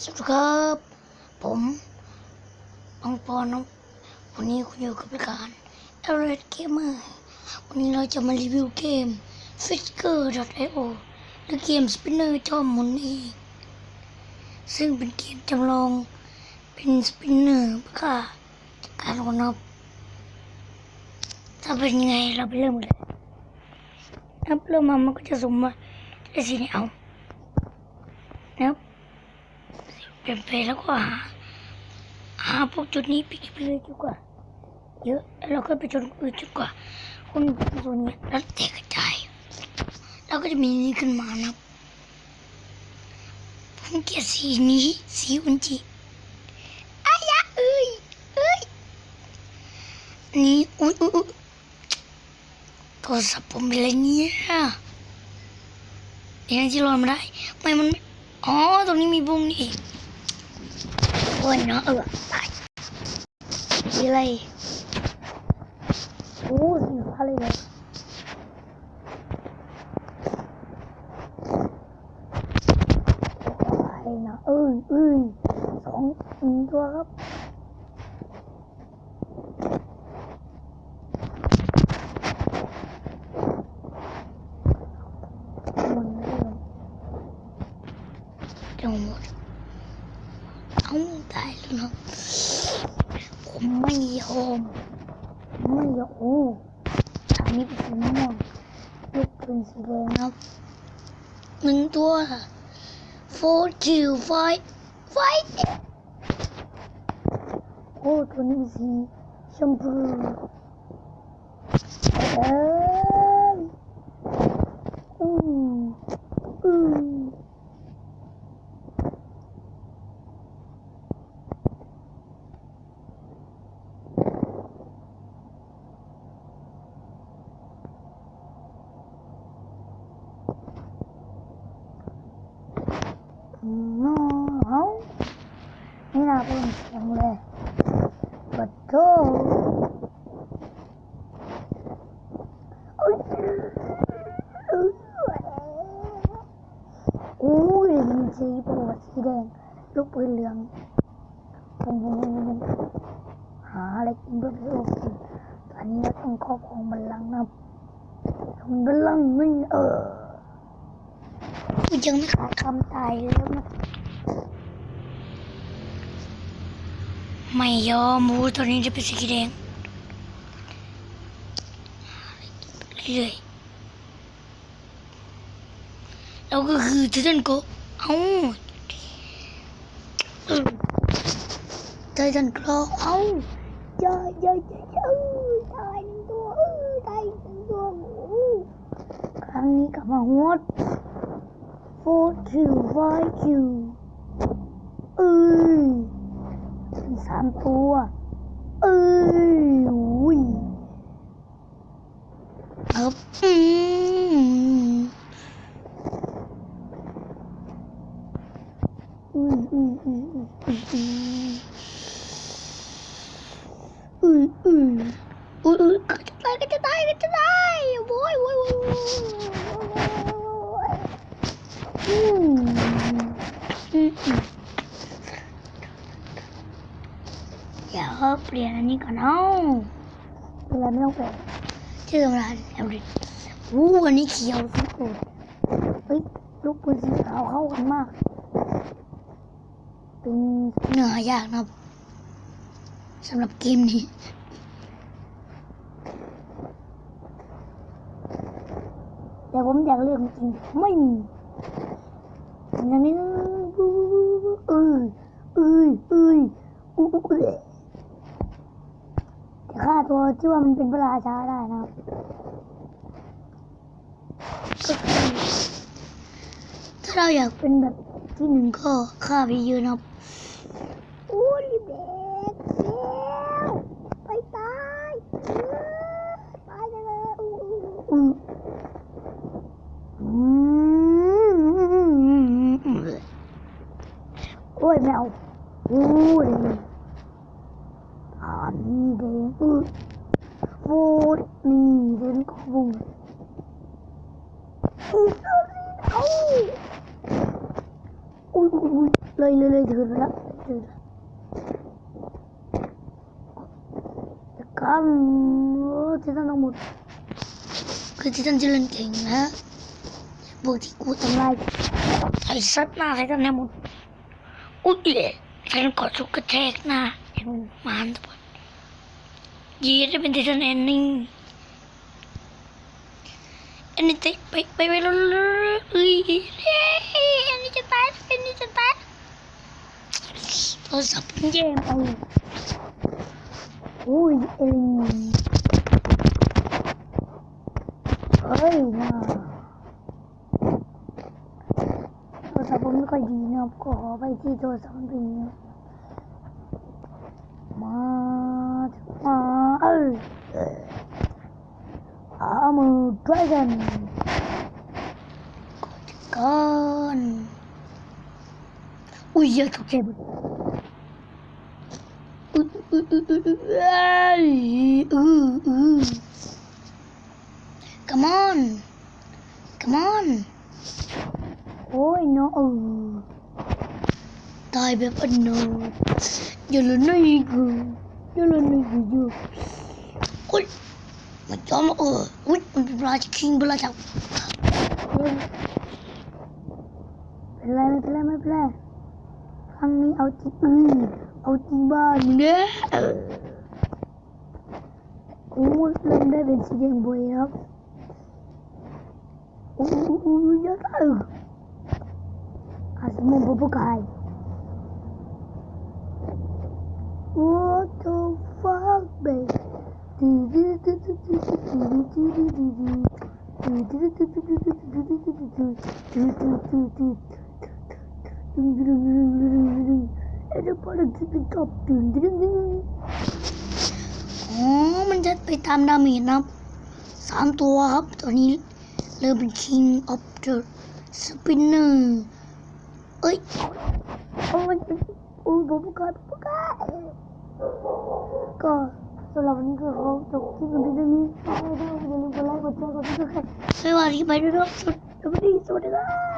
สวัสดีครับ ผมน้องปอน้องวันนี้คุณอยู่กับรายการ e l r e d Gamer วันนี้เราจะมารีวิวเกม Fisker.io หรือเกมสปินเนอร์จอมหมุนเองซึ่งเป็นเกมจำลองเป็นสปินเนอร์เพื่อการคนนับถ้าเป็นยังไงเราไปเริ่มเลยนับเริ่มมามันก็จะสมมาได้สิเนี่ยเอานับ เปลี่ยนไปแล้วก็หาหาพวกจุดนี้ไปเก็บเลยดีกว่า เยอะแล้วเราก็ไปจนอื่นจนกว่าคุณตัวนี้แล้วแตกกระจายแล้วก็จะมีนี้ขึ้นมานะครับผมเกลียดสีนี้สีอุนจิอายะเอ้ยเอ้ยนี่อุ้ยอุ้ยโทรศัพท์ผมเป็นอะไรเนี่ยเดี๋ยวที่รอนมาได้ไม่มันไม่อ๋อตรงนี้มีบุ้งนี่ โอ้ยเนาะเออตายสีอะไรโอ้สีฟ้าเลยเลยอะไรนะเอ้ยเอ้ยสองหนึ่งตัวครับมันไม่ลงจังหมดเอ ตายแล้วเนาะผมไม่ยอมผมไม่ยอมโอ้ทางนี้เป็นสีม่วงลูกเป็นสีแดงครับหนึ่งตัว four two five five โอ้ตัวนี้สีชมพูเอ้ยอืมอืม น้องนี่น่าเป็นเสียงเลยปัดโตโอ้ยโอ้ยมีสีโปรดสีแดง ลูกปืนเหลืองผมผมผมหาอะไรกินเพื่อไปโอเคตอนนี้เราต้องครอบครองบัลลังก์นะบัลลังก์ไม่เออ ยังไม่ขาดคำตายแล้วนะไม่ยอมบูตอนนี้จะเป็นสีแดงเรื่อยแล้วก็คือเทนโกเอ้าเออไททันกรอเอ้าอย่าอย่าอย่าอย่าเออตายหนึ่งตัวตายหนึ่งตัวครั้งนี้กลับมาหด four two five two เอ้ยเป็นสามตัวเอ้ยอุ้ยครับอืมอุ้ยอุ้ยอุ้ยอุ้ยอุ้ยอุ้ยอุ้ยอุ้ยอุ้ยก็จะตายก็จะตายก็จะตายโว้ยโว้ยโว้ยโว้ยโว้ยอืมอืมอืม เดี๋ยวเปลี่ยนอันนี้ก่อนเอาเปลี่ยนไม่ต้องเปลี่ยนชื่อตำนานแอลริดวู้อันนี้เขียวสุดโดเฮ้ยลูกปืนสีขาวเข้ากันมาก เป็นเนื้อหายากนะครับสำหรับเกมนี้แต่ผมอยากเลือกจริงๆไม่มี อย่างนี้นะเอ้ยเอ้ยเอ้ยอู้อู้เอ้ยแต่ฆ่าตัวที่ว่ามันเป็นพระราชาได้นะครับถ้าเราอยากเป็นแบบที่หนึ่งก็ฆ่าไปเยอะนะครับโอ้ยเด็กแล้ว ôi mèo ui hẳn đến ư vô mình đến có vùng. Ui sao gì đâu? Ui ui ui. Lây lây lây thử lắm thử lắm. Cam thế đang một cứ thế đang lên cảnh hả, vừa thì cú tầm lai thầy sắt na thấy con em một อแล้วถือแล้วจะกันโอ้ที่ท่านทั้งหมดคือที่ท่านจะเล่นเก่งนะพวกที่กูทำลายไอ้สัตว์หน้าไอ้ท่านทั้งหมดอุ๊ยเละท่านกดสุกกระแทกหน้าไอ้มึงมานทุกคนยีได้เป็นที่ท่านแอนนิ่งอันนี้จะไปไปไปแล้วเอ้ยอันนี้จะตายอันนี้จะตายโทรศัพท์เพิ่งแย่ไปโอ้ยเอ็นเฮ้ยนะ Padina of Kohobaiti or something. Mad, mad. I'm a dragon. Gone. Oh, yes, okay. Come on. Come on. โอ้ยน้องเออตายแบบอันนอนอย่าละนี่กูอย่าละนี่กูอุ้ยมันจอมเอออุ้ยมันเป็นปลาจะคิงปลาจากเป็นไรไม่เป็นไรไม่เป็นไรครั้งนี้เอาจริงอือเอาจริงบ้านเด้อเออโอ้ยเล่นได้เป็นสีแดงบ่อยครับโอ้ยยอะจังอาสมุนบุบกาย What the fuck, babe? อ๋อ มันจะไปตามดาเมจนะครับสามตัวครับ ตัวนี้เริ่มเป็น King of the Spinner เอ้ยโอ้ยโอ้ยผมกายผมกายก็สำหรับวันนี้ก็ขอจบคลิปกันเพียงเท่านี้ถ้าไม่ได้อย่าลืมกดไลค์กดแชร์กดติดตามสวัสดีไปด้วยนะสวัสดีสวัสดีครับ